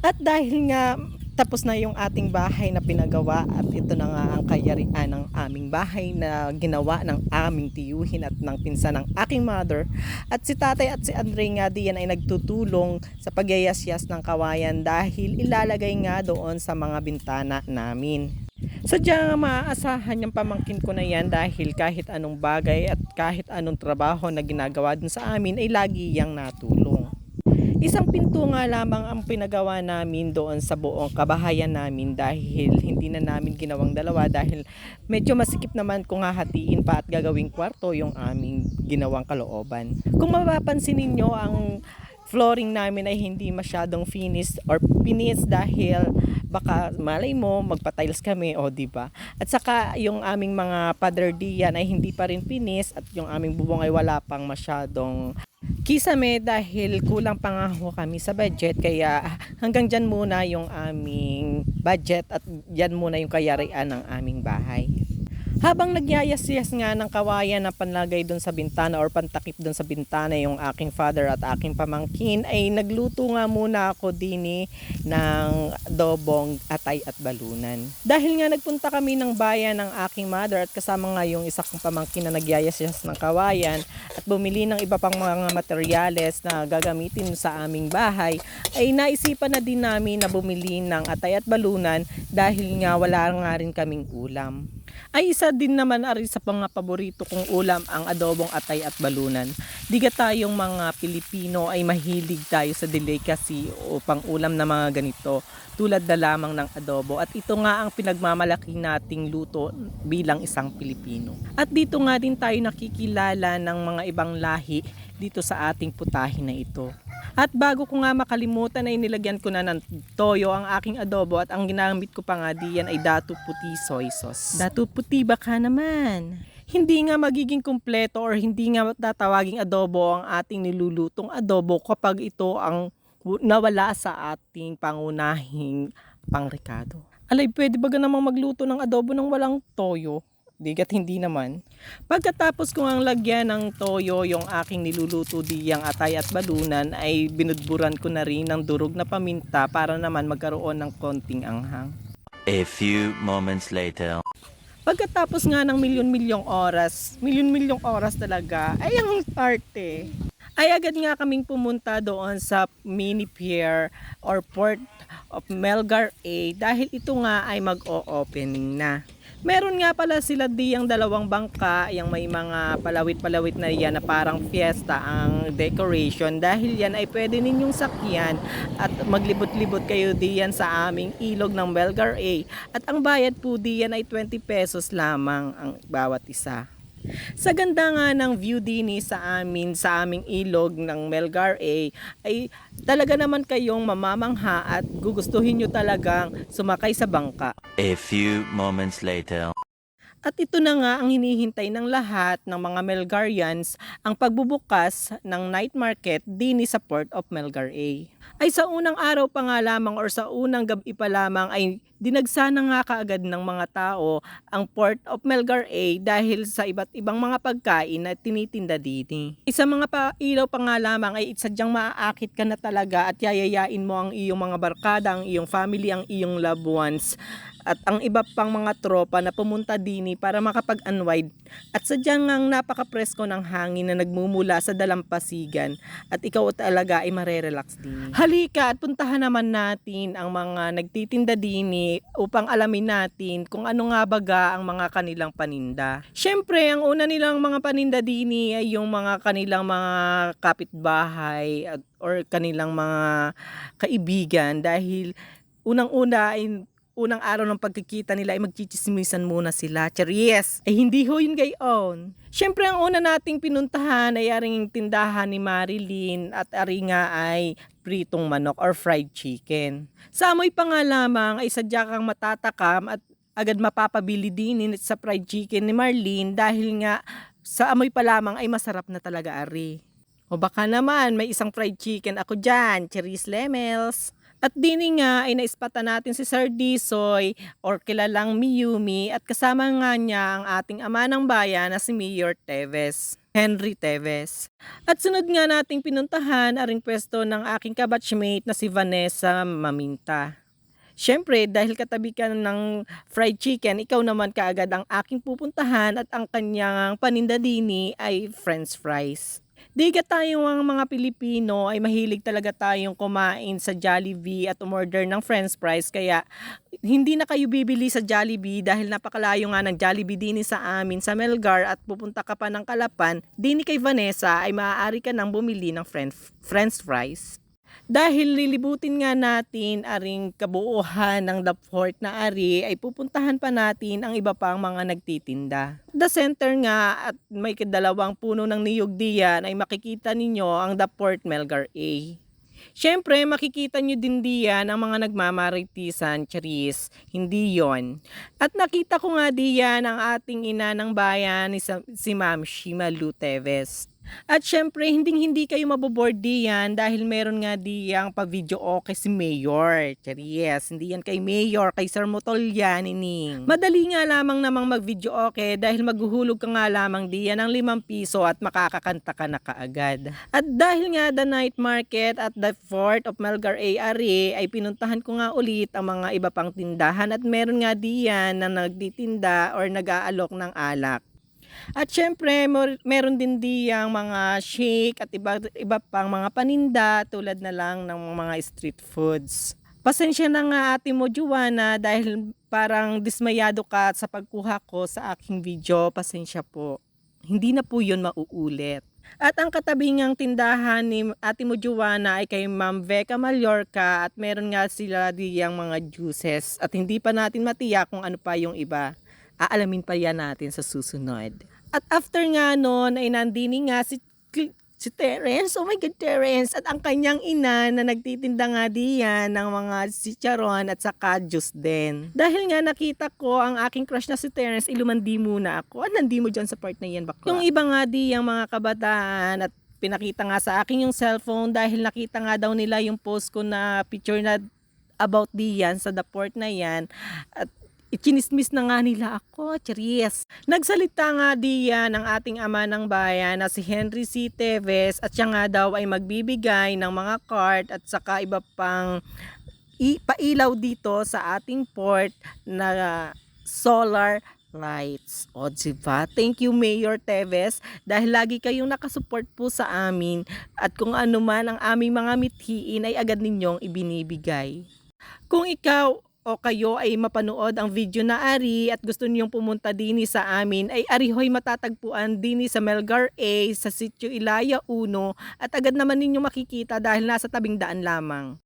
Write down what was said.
At dahil nga tapos na yung ating bahay na pinagawa at ito na nga ang kayarian ng aming bahay na ginawa ng aming tiyuhin at ng pinsan ng aking mother at si tatay at si Andre nga diyan ay nagtutulong sa pagyayasyas ng kawayan dahil ilalagay nga doon sa mga bintana namin. Sadya nga maaasahan yung pamangkin ko na yan dahil kahit anong bagay at kahit anong trabaho na ginagawa dun sa amin ay lagi yang natulong. Isang pinto nga lamang ang pinagawa namin doon sa buong kabahayan namin dahil hindi na namin ginawang dalawa dahil medyo masikip naman kung hahatiin pa at gagawing kwarto yung aming ginawang kalooban. Kung mapapansin ninyo ang flooring namin ay hindi masyadong finished or finished dahil baka malay mo magpa-tiles kami o di ba at saka yung aming mga pader diyan ay hindi pa rin finished at yung aming bubong ay wala pang masyadong kisame dahil kulang pa nga ho kami sa budget kaya hanggang dyan muna yung aming budget at dyan muna yung kayarian ng aming bahay. Habang nagyayas-yas nga ng kawayan na panlagay doon sa bintana or pantakip doon sa bintana yung aking father at aking pamangkin ay nagluto nga muna ako dini ng adobong atay at balunan. Dahil nga nagpunta kami ng bayan ng aking mother at kasama nga yung isa kong pamangkin na nagyayas-yas ng kawayan at bumili ng iba pang mga materyales na gagamitin sa aming bahay ay naisipan na din namin na bumili ng atay at balunan dahil nga wala nga rin kaming ulam ay isa din naman ari sa mga paborito kong ulam ang adobong atay at balunan. Diga tayong mga Pilipino ay mahilig tayo sa delicacy o pang ulam na mga ganito tulad na lamang ng adobo at ito nga ang pinagmamalaki nating luto bilang isang Pilipino. At dito nga din tayo nakikilala ng mga ibang lahi dito sa ating putahe na ito. At bago ko nga makalimutan ay nilagyan ko na ng toyo ang aking adobo at ang ginamit ko pa nga diyan ay datu puti soy sauce. Datu puti baka naman. Hindi nga magiging kumpleto or hindi nga tatawaging adobo ang ating nilulutong adobo kapag ito ang nawala sa ating pangunahing pangrekado. Alay, pwede ba namang magluto ng adobo ng walang toyo? Digat hindi naman. Pagkatapos ko ang lagyan ng toyo yung aking niluluto diyang atay at balunan ay binudburan ko na rin ng durog na paminta para naman magkaroon ng konting anghang. A few moments later. Pagkatapos nga ng milyon-milyong oras, milyon-milyong oras talaga, ay ang arte. Ay agad nga kaming pumunta doon sa mini pier or port of Melgar A dahil ito nga ay mag-o-opening na. Meron nga pala sila di ang dalawang bangka, yung may mga palawit-palawit na yan na parang fiesta ang decoration dahil yan ay pwede ninyong sakyan at maglibot-libot kayo diyan sa aming ilog ng Belgar A at ang bayad po diyan ay 20 pesos lamang ang bawat isa. Sa ganda nga ng view dini sa amin, sa aming ilog ng Melgar A, ay talaga naman kayong mamamangha at gugustuhin nyo talagang sumakay sa bangka. A few moments later. At ito na nga ang hinihintay ng lahat ng mga Melgarians, ang pagbubukas ng night market dini sa Port of Melgar A. Ay sa unang araw pa nga lamang or sa unang gabi pa lamang ay dinagsana nga kaagad ng mga tao ang Port of Melgar A dahil sa iba't ibang mga pagkain na tinitinda dini. Isa mga pa ilaw pa nga lamang ay sadyang maaakit ka na talaga at yayayain mo ang iyong mga barkada, ang iyong family, ang iyong loved ones at ang iba pang mga tropa na pumunta dini para makapag-unwind at sadyang ngang napaka-presko ng hangin na nagmumula sa dalampasigan at ikaw talaga ay marerelax din. Halika at puntahan naman natin ang mga nagtitinda dini upang alamin natin kung ano nga baga ang mga kanilang paninda. Siyempre, ang una nilang mga paninda dini ay yung mga kanilang mga kapitbahay at, or kanilang mga kaibigan dahil unang-una ay unang araw ng pagkikita nila ay magchichismisan muna sila. Charies! Ay hindi ho yun gayon. Siyempre ang una nating pinuntahan ay aring tindahan ni Marilyn at ari nga ay pritong manok or fried chicken. Sa amoy pa nga lamang ay sadya kang matatakam at agad mapapabili din sa fried chicken ni Marlene dahil nga sa amoy pa lamang ay masarap na talaga ari. O baka naman may isang fried chicken ako dyan, Cherise Lemels. At dini nga ay naispata natin si Sir Disoy or kilalang Miyumi at kasama nga niya ang ating ama ng bayan na si Mayor Teves. Henry Teves. At sunod nga nating pinuntahan aring pwesto ng aking kabatchmate na si Vanessa Maminta. Siyempre, dahil katabi ka ng fried chicken, ikaw naman kaagad ang aking pupuntahan at ang kanyang paninda dini ay french fries. Di ka tayong ang mga Pilipino ay mahilig talaga tayong kumain sa Jollibee at umorder ng french fries kaya hindi na kayo bibili sa Jollibee dahil napakalayo nga ng Jollibee dini sa amin sa Melgar at pupunta ka pa ng Kalapan, dini kay Vanessa ay maaari ka nang bumili ng french, french fries. Dahil lilibutin nga natin aring kabuuhan ng The Fort na ari ay pupuntahan pa natin ang iba pang mga nagtitinda. The center nga at may dalawang puno ng niyog diyan ay makikita ninyo ang The Fort Melgar A. Siyempre, makikita nyo din diyan ang mga nagmamaritisan, charis. Hindi yon. At nakita ko nga diyan ang ating ina ng bayan, si Ma'am Shima Lu Teves. At syempre, hindi hindi kayo maboboard diyan dahil meron nga diyang pa-video okay si Mayor. Charies, hindi yan kay Mayor, kay Sir Motol yan, ining. Madali nga lamang namang mag-video okay dahil maghuhulog ka nga lamang diyan ng 5 piso at makakakanta ka na kaagad. At dahil nga the night market at the fort of Melgar ARA ay pinuntahan ko nga ulit ang mga iba pang tindahan at meron nga diyan na nagtitinda or nag-aalok ng alak. At syempre, mer- meron din diyang mga shake at iba, iba pang mga paninda tulad na lang ng mga street foods. Pasensya na nga ate mo, Juana, dahil parang dismayado ka sa pagkuha ko sa aking video. Pasensya po. Hindi na po yun mauulit. At ang katabi ngang tindahan ni Ate mo Juana ay kay Ma'am Veka Mallorca at meron nga sila diyang mga juices at hindi pa natin matiyak kung ano pa yung iba. Aalamin pa yan natin sa susunod. At after nga noon ay nandini nga si, si Terence. Oh my God, Terence. At ang kanyang ina na nagtitinda nga diyan ng mga chicharon at saka juice din. Dahil nga nakita ko ang aking crush na si Terence, ilumandi muna ako. At nandi mo dyan sa part na yan, bakla. Yung iba nga di, yung mga kabataan at pinakita nga sa akin yung cellphone dahil nakita nga daw nila yung post ko na picture na about diyan sa the port na yan. At Ichinismis na nga nila ako, charis. Nagsalita nga diyan ang ating ama ng bayan na si Henry C. Teves at siya nga daw ay magbibigay ng mga card at saka iba pang pailaw dito sa ating port na solar lights. O, diba? Thank you, Mayor Teves, dahil lagi kayong nakasupport po sa amin at kung ano man ang aming mga mithiin ay agad ninyong ibinibigay. Kung ikaw o kayo ay mapanood ang video na ari at gusto niyong pumunta dini sa amin ay arihoy matatagpuan dini sa Melgar A sa Sitio Ilaya 1 at agad naman ninyo makikita dahil nasa tabing daan lamang.